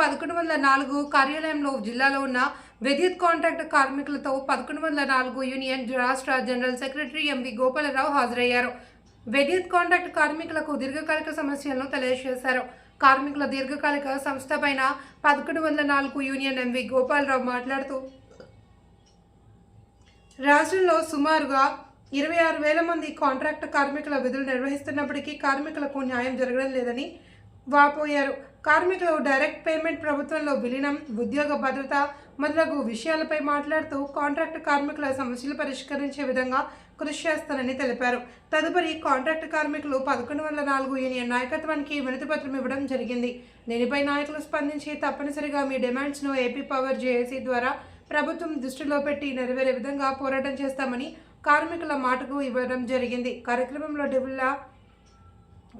పదకొండు వందల నాలుగు కార్యాలయంలో జిల్లాలో ఉన్న విద్యుత్ కాంట్రాక్ట్ కార్మికులతో పదకొండు వందల నాలుగు యూనియన్ రాష్ట్ర జనరల్ సెక్రటరీ ఎంవి గోపాలరావు హాజరయ్యారు. విద్యుత్ కాంట్రాక్ట్ కార్మికులకు దీర్ఘకాలిక సమస్యలను తెలియజేశారు. కార్మికుల దీర్ఘకాలిక సంస్థ పైన పదకొండు వందల నాలుగు యూనియన్ ఎంవి గోపాలరావు మాట్లాడుతూ రాష్ట్రంలో సుమారుగా ఇరవై ఆరు వేల మంది కాంట్రాక్ట్ కార్మికుల విధులు నిర్వహిస్తున్నప్పటికీ కార్మికులకు న్యాయం జరగడం లేదని వాపోయారు. కార్మికులు డైరెక్ట్ పేమెంట్ ప్రభుత్వంలో విలీనం ఉద్యోగ భద్రత మొదలగు విషయాలపై మాట్లాడుతూ కాంట్రాక్ట్ కార్మికుల సమస్యలు పరిష్కరించే విధంగా కృషి చేస్తానని తెలిపారు. తదుపరి కాంట్రాక్ట్ కార్మికులు పదకొండు వందల నాలుగు యూనియన్ నాయకత్వానికి వినతిపత్రం ఇవ్వడం జరిగింది. దీనిపై నాయకులు స్పందించి తప్పనిసరిగా మీ డిమాండ్స్ను ఏపీ పవర్ జేఏసీ ద్వారా ప్రభుత్వం దృష్టిలో పెట్టి నెరవేరే విధంగా పోరాటం చేస్తామని కార్మికుల మాటకు ఇవ్వడం జరిగింది. కార్యక్రమంలో జిల్లా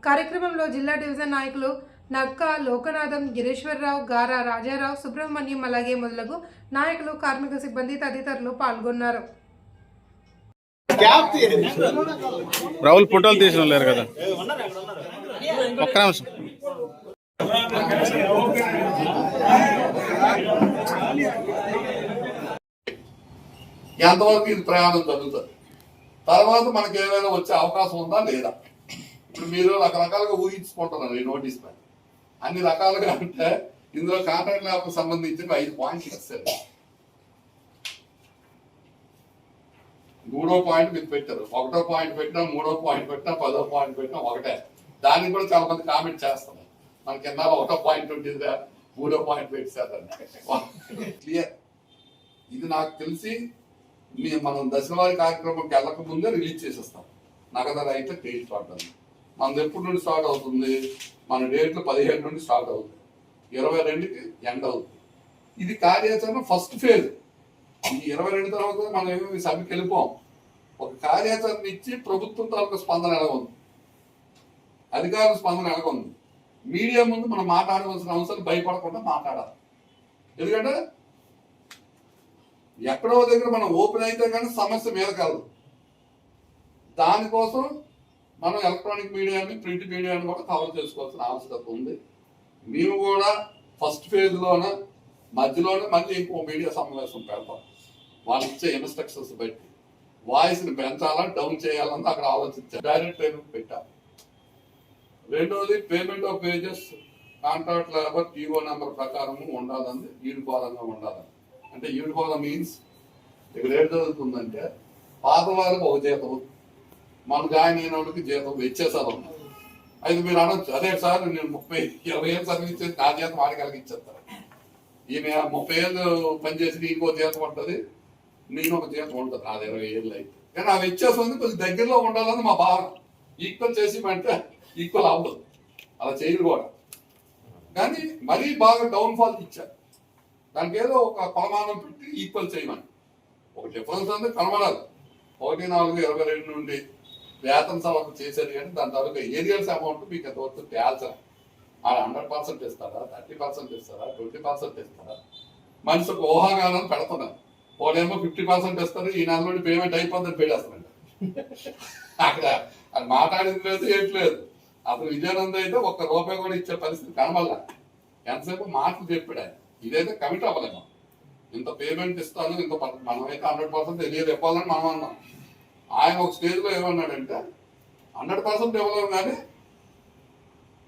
కార్యక్రమంలో జిల్లా డివిజన్ నాయకులు నక్క లోకనాథం గిరీశ్వరరావు గారా రాజారావు సుబ్రహ్మణ్యం అలాగే మొదలగు నాయకులు కార్మిక సిబ్బంది తదితరులు పాల్గొన్నారు. రాహుల్ ఫోటోలు తీసిన లేరు కదా? ఒక్క నిమిషం. ఎంతవరకు ఇది ప్రయాణం జరుగుతుంది? తర్వాత మనకి ఏమైనా వచ్చే అవకాశం ఉందా లేదా? ఇప్పుడు మీరు రకరకాలుగా ఊహించుకుంటున్నారు ఈ నోటీస్ పై అన్ని రకాలుగా అంటే ఇందులో కాంట్రాక్ట్ ల్యాబ్కి సంబంధించిన ఐదు పాయింట్లు ఇస్తారు మూడో పాయింట్ మీరు పెట్టారు. ఒకటో పాయింట్ పెట్టినా మూడో పాయింట్ పెట్టినా పదో పాయింట్ పెట్టినా ఒకటే. దానికి కూడా చాలా మంది కామెంట్ చేస్తాం మనకి కింద ఒకటో పాయింట్ ఉంటుందిగా మూడో పాయింట్ పెట్టేశారు. క్లియర్ ఇది నాకు తెలిసి మీ మనం దశవారి కార్యక్రమంకి వెళ్ళక ముందే రిలీజ్ చేసేస్తాం. నగదు అయితే క్రెడిట్ పడుతుంది మనది ఎప్పటి నుండి స్టార్ట్ అవుతుంది? మన డేట్లు పదిహేడు నుండి స్టార్ట్ అవుతుంది ఇరవై రెండుకి ఎండ్ అవుతుంది. ఇది కార్యాచరణ ఫస్ట్ ఫేజ్ ఈ ఇరవై రెండు తర్వాత మనం ఏమి సభకి వెళ్ళిపోం. ఒక కార్యాచరణ ఇచ్చి ప్రభుత్వం తాలూకు స్పందన ఎలా ఉంది? అధికారుల స్పందన ఎలా ఉంది? మీడియా ముందు మనం మాట్లాడవలసిన అవసరం భయపడకుండా మాట్లాడాలి. ఎందుకంటే ఎక్కడో దగ్గర మనం ఓపెన్ అయితే కానీ సమస్య మీద కాదు. దానికోసం మనం ఎలక్ట్రానిక్ మీడియాని ప్రింట్ మీడియాని కూడా కవర్ చేసుకోవాల్సిన ఆవశ్యకత ఉంది. మేము కూడా ఫస్ట్ ఫేజ్లోన మధ్యలోనే మళ్ళీ ఇంకో మీడియా సమావేశం పెడతాం. వాళ్ళు ఇచ్చే ఇన్స్ట్రక్షన్స్ బట్టి. వాయిస్ని పెంచాలా డౌన్ చేయాలని అక్కడ ఆలోచించాం డైరెక్ట్ పేమెంట్ పెట్టాం రెండవది payment of wages contract labour TO number ప్రకారము ఉండాలని యూనిఫారంగా ఉండాలని అంటే యూనిఫారం మీన్స్ ఇక్కడ ఏం జరుగుతుందంటే పాత వాళ్ళకి ఒక జీతం. మన జాయిన్ అయిన వాళ్ళకి జీతం ఇచ్చేసారు అయితే మీరు అనొచ్చు. అదే సార్ నేను ముప్పై ఇరవై ఏళ్ళు సర్వీస్ చేసి నా జీతం వాడికి కలిగిచ్చేస్తాను ఈయన ముప్పై ఏళ్ళు పనిచేసి ఇంకో జీతం ఉంటుంది నేను ఒక జీతం ఉంటుంది నాది ఇరవై ఏళ్ళు అయితే. కానీ అవి ఇచ్చేస్తుంది కొంచెం దగ్గరలో ఉండాలని మా భావన. ఈక్వల్ చేసి ఈక్వల్ అవ్వదు. అలా చేయరు కూడా. కానీ మరీ బాగా డౌన్ఫాల్ ఇచ్చారు దానికి ఏదో ఒక కొలమానం పెట్టి ఈక్వల్ చేయమని. ఒక డిఫరెన్స్ అనేది కనబడాలి. ఒకటి నాలుగు ఇరవై రెండు నుండి వేతన సవరణ చేశారు కానీ దాని తర్వాత ఏరియల్స్ అమౌంట్ మీకు ఎంతవరకు తేల్చరు? వాళ్ళు హండ్రెడ్ పర్సెంట్ ఇస్తారా? థర్టీ పర్సెంట్ ఇస్తారా? ట్వంటీ పర్సెంట్ ఇస్తారా? మనిషి ఊహాగానం పెడుతున్నారు. వాళ్ళేమో ఫిఫ్టీ పర్సెంట్ ఇస్తారు ఈ నెల నుండి పేమెంట్ అయిపోతుందని పెట్టేస్తున్నాడు అక్కడ అది మాట్లాడింది లేదు ఏట్లేదు అసలు విజయానంద అయితే ఒక్క రూపాయి కూడా ఇచ్చే పరిస్థితి కనబడలా. ఎంతసేపు మాటలు చెప్పాడు ఆయన. ఇదైతే కమిట్ అవ్వలేము. ఇంత పేమెంట్ ఇస్తాను ఇంత మనమైతే హండ్రెడ్ పర్సెంట్ తెలియదు ఇవ్వాలని మనం అన్నాం. ఆయన ఒక స్టేజ్లో ఏమన్నాడంటే హండ్రెడ్ పర్సెంట్ ఇవ్వలేము కానీ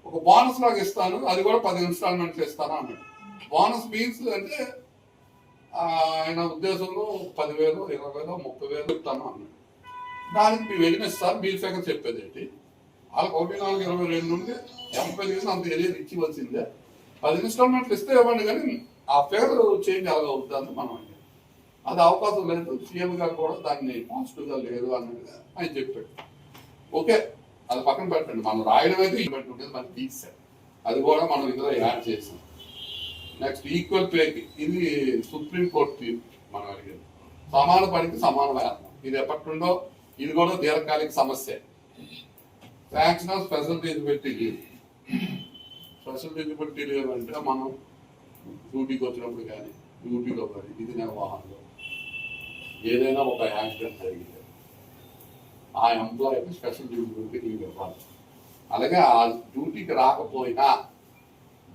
ఒక బోనస్ లాగా ఇస్తాను అది కూడా పది ఇన్స్టాల్మెంట్లు ఇస్తాను అన్నాడు. బోనస్ మీన్స్ అంటే ఆయన ఉద్దేశంలో పదివేలు ఇరవై వేలు ముప్పై వేలు ఇస్తాను అన్నాడు. దానికి మేము వెళ్ళిస్తాను మీ ఫిగర్ చెప్పేది ఏంటి? వాళ్ళకి ఒకటి నాలుగు ఇరవై రెండు నుండి ఎంపై తీసి అంత ఏరియా ఇచ్చివచ్చిందే పది ఇన్స్టాల్మెంట్లు ఇస్తే ఇవ్వండి కానీ ఆ ఫిగర్ చేంజ్ అలాగా అవుతుంది మనం అంటే. అది అవకాశం లేదు. సీఎంగా కూడా దాన్ని పాజిటివ్గా లేదు అన్నట్టుగా ఆయన చెప్పాడు. ఓకే అది పక్కన పెట్టండి. మనం రాయడం అయితే పెట్టుకుంటే మనం తీసాం అది కూడా మనం ఇందులో యాడ్ చేసాం. నెక్స్ట్ ఈక్వల్ పేకి ఇది సుప్రీం కోర్టు తీర్పు మనం అడిగేది సమాన పనికి సమాన వేతనం ఇది ఎప్పటినుండో ఇది కూడా దీర్ఘకాలిక సమస్య. Sanction of special disability leave special disability leave అంటే మనం డ్యూటీకి వచ్చినప్పుడు కానీ డ్యూటీలో కానీ ఇది నిర్వహణలో ఏదైనా ఒక యాక్సిడెంట్ జరిగింది ఆ ఎంప్లాయీకి స్పెషల్ డిజిబిలిటీ లీవ్ ఇవ్వాలి. అలాగే ఆ డ్యూటీకి రాకపోయినా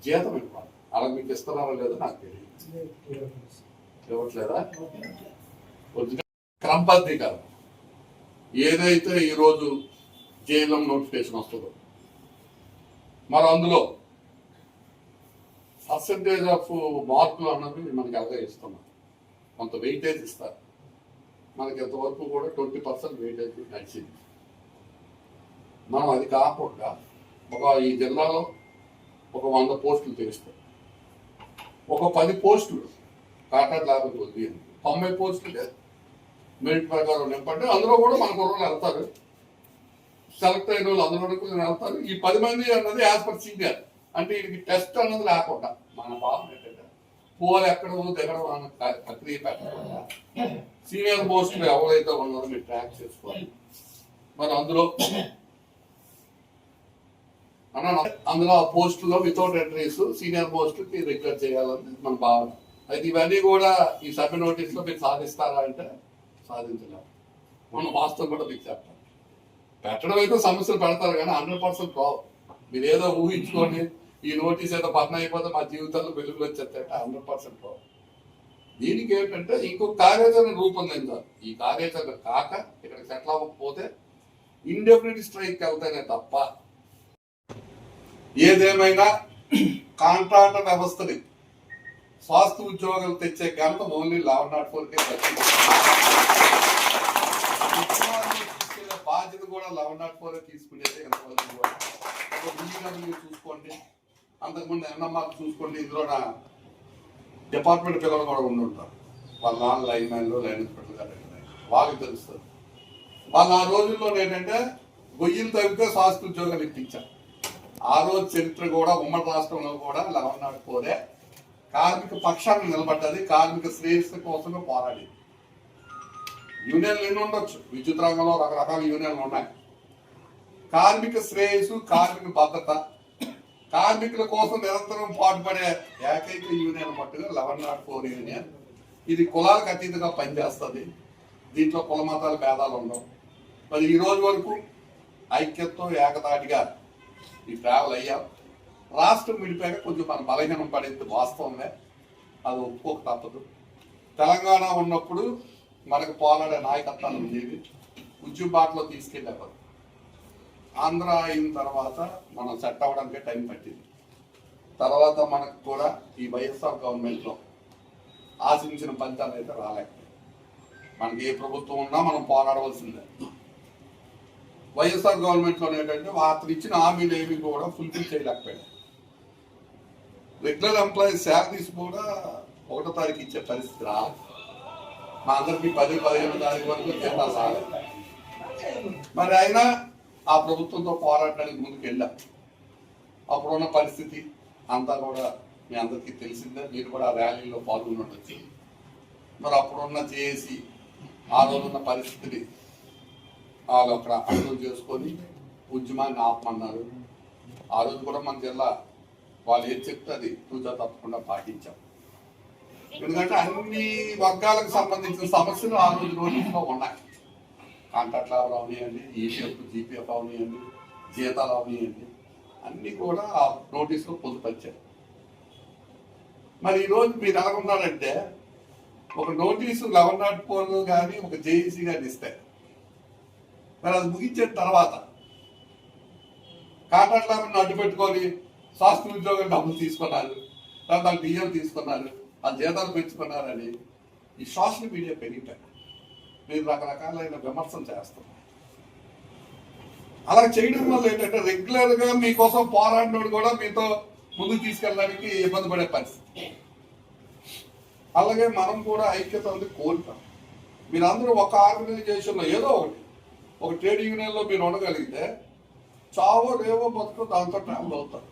జీతం ఇవ్వాలి. అలా మీకు ఇస్తున్నారో లేదో నాకు తెలియదు. ఇవ్వట్లేదా? కొద్దిగా క్రమబద్ధీకరణ. ఏదైతే ఈరోజు జైలం నోటిఫికేషన్ వస్తుందో మరి అందులో పర్సంటేజ్ ఆఫ్ మార్కులు అన్నది మనకి అలాగే ఇస్తున్నాం కొంత వెయిటేజ్ ఇస్తారు. మనకి ఇంతవరకు కూడా ట్వంటీ పర్సెంట్ వెయిటేజ్ నడిచింది. మనం అది కాకుండా ఒక ఈ జిల్లాలో ఒక వంద పోస్టులు తెరుస్తాం ఒక పది పోస్టులు కాంట్రాక్ట్ లేబర్ ఉంది తొంభై పోస్టులు మెరిట్ ప్రకారం నింపండి. అందులో కూడా మన కుర్రలు వెళ్తారు. సెలెక్ట్ అయిన వాళ్ళు అందులో కూడా వెళ్తారు. ఈ పది మంది అన్నది యాజ్ పర్ సీనియర్. అంటే ఇది టెస్ట్ అన్నది లేకుండా. మన భావన ఏంటంటే పూలు ఎక్కడ దిగడం అన్న ప్రక్రియ పెట్టకుండా. సీనియర్ పోస్టులు ఎవరైతే ఉన్నారో మీరు ట్రాక్ చేసుకోవాలి. మరి అందులో అందులో ఆ పోస్టులో వితౌట్ ఎంట్రీస్ సీనియర్ పోస్టుకి రిక్వెస్ట్ చేయాలని మన భావన. అయితే ఇవన్నీ కూడా ఈ సభ్య నోటీస్లో మీరు సాధిస్తారా అంటే సాధించలేము మనం వాస్తవం కూడా మీకు చెప్తాం పెట్టడం అయితే సమస్యలు పెడతారు కానీ హండ్రెడ్ పర్సెంట్ రావు మీరు ఏదో ఊహించుకోండి. ఈ నోటీస్ ఏదో పని అయిపోతే మా జీవితాల్లో వెలుగులు వచ్చేస్తాయట హండ్రెడ్ పర్సెంట్ దీనికి ఏంటంటే ఇంకో కార్యాచరణ రూపొందించాలి ఈ కార్యాచరణ కాక ఇక్కడ సెటిల్ అవ్వకపోతే ఇండెఫినెట్ స్ట్రైక్ వెళ్తేనే తప్ప ఏదేమైనా కాంట్రాక్టర్ వ్యవస్థని స్వాస్థ్య ఉద్యోగాలు తెచ్చే ఘనత only eleven not four K బాధ్యత కూడా లెవెన్ నాట్ ఫోర్ తీసుకునేది ఎంతవరకు చూసుకోండి. అంతకుముందు ఎన్ఎంఆర్ చూసుకోండి ఇందులో డిపార్ట్మెంట్ పిల్లలు కూడా ఉండి ఉంటారు. వాళ్ళ నాన్న లైన్ మ్యాన్లో లైన్ వాళ్ళకి తెలుస్తుంది. వాళ్ళు ఆ రోజుల్లో ఏంటంటే గొయ్యిలు తగ్గితే శాస్త్ర ఉద్యోగాలు ఇప్పించారు. ఆ రోజు చరిత్ర కూడా ఉమ్మడి రాష్ట్రంలో కూడా లెవెన్ నాట్ కార్మిక పక్షాన్ని నిలబడ్డది. కార్మిక శ్రేయస్సు కోసమే పోరాడి యూనియన్లు ఎన్ని ఉండొచ్చు? విద్యుత్ రంగంలో రకరకాల యూనియన్లు ఉన్నాయి. కార్మిక శ్రేయస్సు కార్మిక భద్రత కార్మికుల కోసం నిరంతరం పాటుపడే ఏకైక యూనియన్ మట్టుగా లెవెన్ నాట్ ఫోర్ యూనియన్. ఇది కులాలకు అతీతంగా పనిచేస్తుంది. దీంట్లో కుల మతాల భేదాలు ఉండవు. మరి ఈ రోజు వరకు ఐక్యత్వం ఏకతాటిగా ఈ ట్రావెల్ అయ్యాం. రాష్ట్రం విడిపోయాక కొంచెం మన బలహీనం పడేది వాస్తవమే. అది ఒప్పుకోక తప్పదు. తెలంగాణ ఉన్నప్పుడు మనకు పోరాడే నాయకత్వాలు ఉండేవి. ఉద్యమాటలో తీసుకెళ్ళేవారు. ఆంధ్ర అయిన తర్వాత మనం సెట్ అవ్వడానికి టైం పట్టింది. తర్వాత మనకు కూడా ఈ వైఎస్ఆర్ గవర్నమెంట్లో ఆశించిన ఫలితాలు అయితే రాలేకపోయాయి మనకి ఏ ప్రభుత్వం ఉన్నా మనం పోరాడవలసిందే. వైఎస్ఆర్ గవర్నమెంట్లో ఏంటంటే అతను ఇచ్చిన హామీలు ఏమి కూడా ఫుల్ఫిల్ చేయలేకపోయాడు రెగ్యులర్ ఎంప్లాయీస్ శాలరీస్ కూడా ఒకటో తారీఖు ఇచ్చే పరిస్థితి రాదు మా అందరికీ పది పదిహేను తారీఖు వరకు జీతాలు రాలేదు మరి అయినా ఆ ప్రభుత్వంతో పోరాటానికి ముందుకు వెళ్ళాం అప్పుడున్న పరిస్థితి అంతా కూడా మీ అందరికీ తెలిసిందే. మీరు కూడా ఆ ర్యాలీలో పాల్గొన్నట్టు మరి అప్పుడున్న చేసి ఆ రోజున్న పరిస్థితిని వాళ్ళు అక్కడ అర్థం చేసుకొని ఉద్యమాన్ని ఆపమన్నారు. ఆ రోజు కూడా మన జిల్లా వాళ్ళు ఏది చెప్తే అది తూచా తప్పకుండా పాటించాం. ఎందుకంటే అన్ని వర్గాలకు సంబంధించిన సమస్యలు ఆ రోజు రోజుల్లో ఉన్నాయి. కాంట్రాక్ట్ లాభాలు అవనియండి ఈపీఎఫ్ జీపీఎఫ్ అవనియండి జీతాలు అవనియండి అన్నీ కూడా ఆ నోటీస్లో పొందుపరిచారు. మరి ఈరోజు మీరు ఎలాగున్నారంటే ఒక నోటీసు లెవెన్ నాట్ కానీ ఒక జేఈసీ కానీ ఇస్తే మరి అది ముగించిన తర్వాత కాంట్రాక్ట్ లాభాన్ని అడ్డు పెట్టుకొని శాస్త్ర ఉద్యోగం డబ్బులు తీసుకున్నారు తర్వాత బియ్యం తీసుకున్నారు ఆ జీతాలు పెంచుకున్నారని ఈ సోషల్ మీడియా పెరిగిపోయారు మీరు రకరకాలైన విమర్శలు చేస్తారు అలా చేయడం వల్ల ఏంటంటే రెగ్యులర్గా మీకోసం పోరాడినోడు కూడా మీతో ముందుకు తీసుకెళ్ళడానికి ఇబ్బంది పడే పరిస్థితి. అలాగే మనం కూడా ఐక్యత ఉంది కోరుతాం. మీరందరూ ఒక ఆర్గనైజేషన్లో ఏదో ఒకటి ఒక ట్రేడ్ యూనియన్లో మీరు ఉండగలిగితే చావో రేవో బతుకు దాంతో ట్రావెల్ అవుతారు.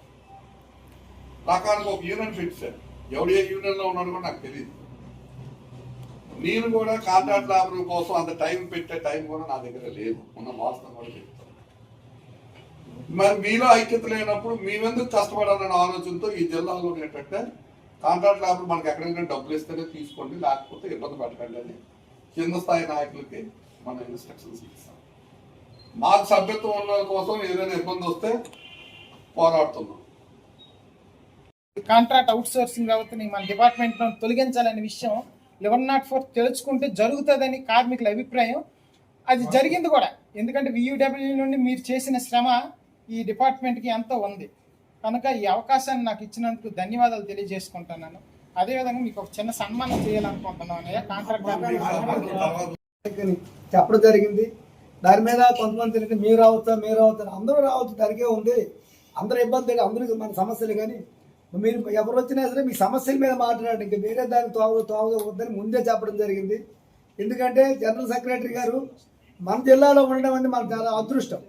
రకానికి ఒక యూనియన్ ఫిక్స్ ఎవడు ఏ యూనియన్లో ఉన్నాడు కూడా నాకు తెలియదు నేను కూడా కాంట్రాక్ట్ లాభం కోసం అంత టైం పెట్టే టైం కూడా నా దగ్గర లేదు. ఉన్న వాస్తవం కూడా చెప్తాను మరి మీలో ఐక్యత లేనప్పుడు మేమెందుకు కష్టపడాలనే ఆలోచనతో ఈ జిల్లాలో ఏంటంటే కాంట్రాక్ట్ లాభం మనకి ఎక్కడైనా డబ్బులు ఇస్తేనే తీసుకోండి లేకపోతే ఇబ్బంది పెట్టకండి. అని కింద స్థాయి నాయకులకి మనం ఇన్స్ట్రక్షన్స్ ఇస్తాం. మాకు సభ్యత్వం ఉన్న కోసం ఏదైనా ఇబ్బంది వస్తే పోరాడుతున్నాం. కాంట్రాక్ట్ అవుట్ సోర్సింగ్ అవుతుంది మన డిపార్ట్మెంట్లో తొలగించాలనే విషయం లెవెన్ నాట్ ఫోర్ తెలుసుకుంటే జరుగుతుందని కార్మికుల అభిప్రాయం. అది జరిగింది కూడా. ఎందుకంటే వియూడబ్ల్యూ నుండి మీరు చేసిన శ్రమ ఈ డిపార్ట్మెంట్కి ఎంతో ఉంది. కనుక ఈ అవకాశాన్ని నాకు ఇచ్చినందుకు ధన్యవాదాలు తెలియజేసుకుంటున్నాను. అదేవిధంగా మీకు ఒక చిన్న సన్మానం చేయాలనుకుంటున్నాను కాంట్రాక్ట్ చెప్పడం జరిగింది. దాని మీద కొంతమంది తెలియదు మీరు రావచ్చా మీరు రావచ్చా అందరూ రావచ్చు దానికే ఉంది. అందరూ ఇబ్బంది అందరికీ మన సమస్యలు కానీ మీరు ఎవరు వచ్చినా సరే మీ సమస్యల మీద మాట్లాడండి. ఇంకా వేరే దాన్ని తోవ తోవ వద్దని ముందే చెప్పడం జరిగింది. ఎందుకంటే జనరల్ సెక్రటరీ గారు మన జిల్లాలో ఉండడం అనేది మనకు చాలా అదృష్టం.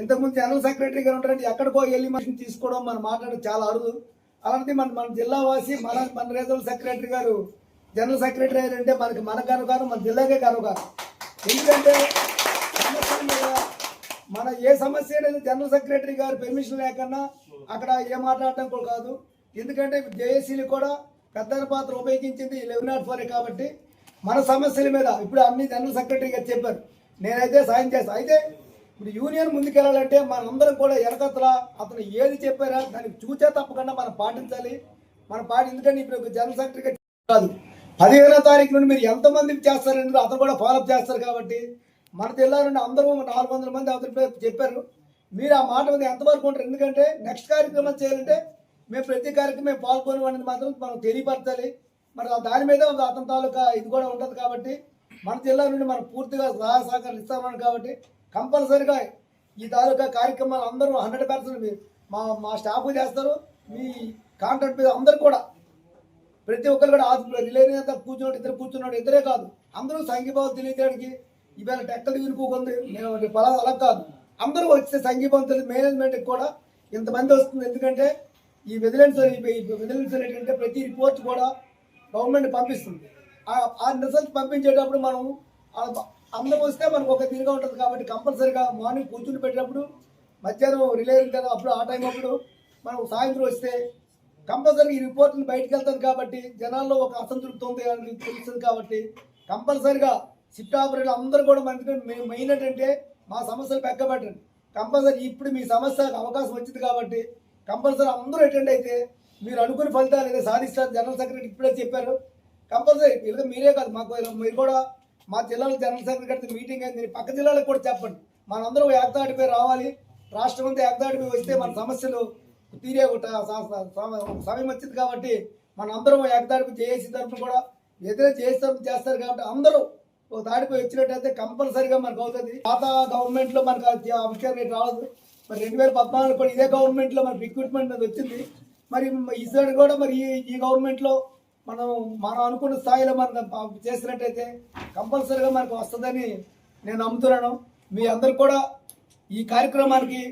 ఇంతకుముందు జనరల్ సెక్రటరీ గారు ఉంటారంటే ఎక్కడికో వెళ్ళి మనిషిని తీసుకోవడం మనం మాట్లాడడం చాలా అరుదు. అలాంటి మన మన జిల్లావాసి మన మన రీజనల్ సెక్రటరీ గారు జనరల్ సెక్రటరీ అంటే మనకి మన కనుకాను మన జిల్లాకే కనుకాను. ఎందుకంటే మన ఏ సమస్య అనేది జనరల్ సెక్రటరీ గారు పెర్మిషన్ లేకన్నా అక్కడ ఏ మాట్లాడటం కూడా కాదు. ఎందుకంటే జేఏసీలు కూడా పెద్ద పాత్ర ఉపయోగించింది లెవెన్ నాట్ ఫోర్ కాబట్టి మన సమస్యల మీద ఇప్పుడు అన్ని జనరల్ సెక్రటరీ గారు చెప్పారు. నేనైతే సాయం చేస్తాను అయితే ఇప్పుడు యూనియన్ ముందుకెళ్ళాలంటే మనందరం కూడా ఎనకతల అతను ఏది చెప్పారా దానికి చూచే తప్పకుండా మనం పాటించాలి. మన పాటి ఎందుకంటే ఇప్పుడు జనరల్ సెక్రటరీ గారు కాదు. పదిహేనో తారీఖు నుండి మీరు ఎంతమందికి చేస్తారని అతను కూడా ఫాలోఅప్ చేస్తారు కాబట్టి మన జిల్లా నుండి అందరూ నాలుగు వందల మంది అతని పేరు చెప్పారు. మీరు ఆ మాట మీద ఎంతవరకు ఉంటారు? ఎందుకంటే నెక్స్ట్ కార్యక్రమం చేయాలంటే మేము ప్రతి కార్యక్రమం పాల్గొనడం అనేది మాత్రం మనం తెలియపరచాలి. మరి దాని మీద అతని తాలూకా ఇది కూడా ఉండదు కాబట్టి మన జిల్లా నుండి మనం పూర్తిగా సహాయ సహకారాలు ఇస్తామని కాబట్టి కంపల్సరిగా ఈ తాలూకా కార్యక్రమాలు అందరూ హండ్రెడ్ పర్సెంట్ మా మా స్టాఫ్ చేస్తారు. మీ కాంట్రాక్ట్ మీద అందరూ కూడా ప్రతి ఒక్కరు కూడా ఆసుపత్రి రిలేని కూర్చున్నాడు ఇద్దరు కూర్చున్నాడు ఇద్దరే కాదు. అందరూ సంఘీభావం తెలియజేయడానికి ఇవాళ టెక్కలు వినుకోకుంది నేను ఫలాలు అలా కాదు. అందరూ వచ్చే సంఘీభావం తెలియదు మేనేజ్మెంట్కి కూడా ఇంతమంది వస్తుంది. ఎందుకంటే ఈ విజిలెన్స్ విజిలెన్స్ అనేటంటే ప్రతి రిపోర్ట్ కూడా గవర్నమెంట్ పంపిస్తుంది. ఆ- ఆ రిజల్ట్ పంపించేటప్పుడు మనం ఆ- అందరం వస్తే మనకు ఒక తీరుగా ఉంటుంది కాబట్టి కంపల్సరీగా మార్నింగ్ కూర్చుని పెట్టినప్పుడు మధ్యాహ్నం రిలే కదా అప్పుడు ఆ టైం అప్పుడు మనం సాయంత్రం వస్తే కంపల్సరీ ఈ రిపోర్ట్ని బయటకు వెళ్తుంది కాబట్టి జనాల్లో ఒక అసంతృప్తి ఉంది అని తెలుస్తుంది కాబట్టి కంపల్సరీగా షిఫ్ట్ ఆపరేటర్ అందరూ కూడా మనకి మెయిన్ ఏంటంటే మా సమస్యలు పెక్కబెట్టండి. కంపల్సరీ ఇప్పుడు మీ సమస్యకు అవకాశం వచ్చింది కాబట్టి కంపల్సరీ అందరూ అటెండ్ అయితే మీరు అనుకున్న ఫలితాలు అయితే సాధిస్తారు జనరల్ సెక్రటరీ ఇప్పుడే చెప్పారు. కంపల్సరీ ఇలా మీరే కాదు మాకు మీరు కూడా మా జిల్లాలో జనరల్ సెక్రటరీ మీటింగ్ అయింది. పక్క జిల్లాలకు కూడా చెప్పండి. మనందరం ఏకతాటిపై రావాలి. రాష్ట్రం అంతా ఏకతాటిపై వస్తే మన సమస్యలు తీరే సమయం వచ్చింది కాబట్టి మనందరం ఏకతాటిపై చేసి తరఫున కూడా ఏదైనా చేసి తరఫున చేస్తారు కాబట్టి అందరూ ఒక తాడిపై వచ్చినట్టయితే కంపల్సరీగా మనకు అవుతుంది. పాత గవర్నమెంట్లో మనకు అది రావద్దు. మరి రెండు వేల పద్నాలుగు కూడా ఇదే గవర్నమెంట్లో మరి మనకి రిక్రూట్మెంట్ అది వచ్చింది. మరి ఈసారి కూడా మరి ఈ గవర్నమెంట్లో మనం మనం అనుకున్న స్థాయిలో మనం చేసినట్టయితే కంపల్సరీగా మనకు వస్తుందని నేను నమ్ముతున్నాను. మీ అందరు కూడా ఈ కార్యక్రమానికి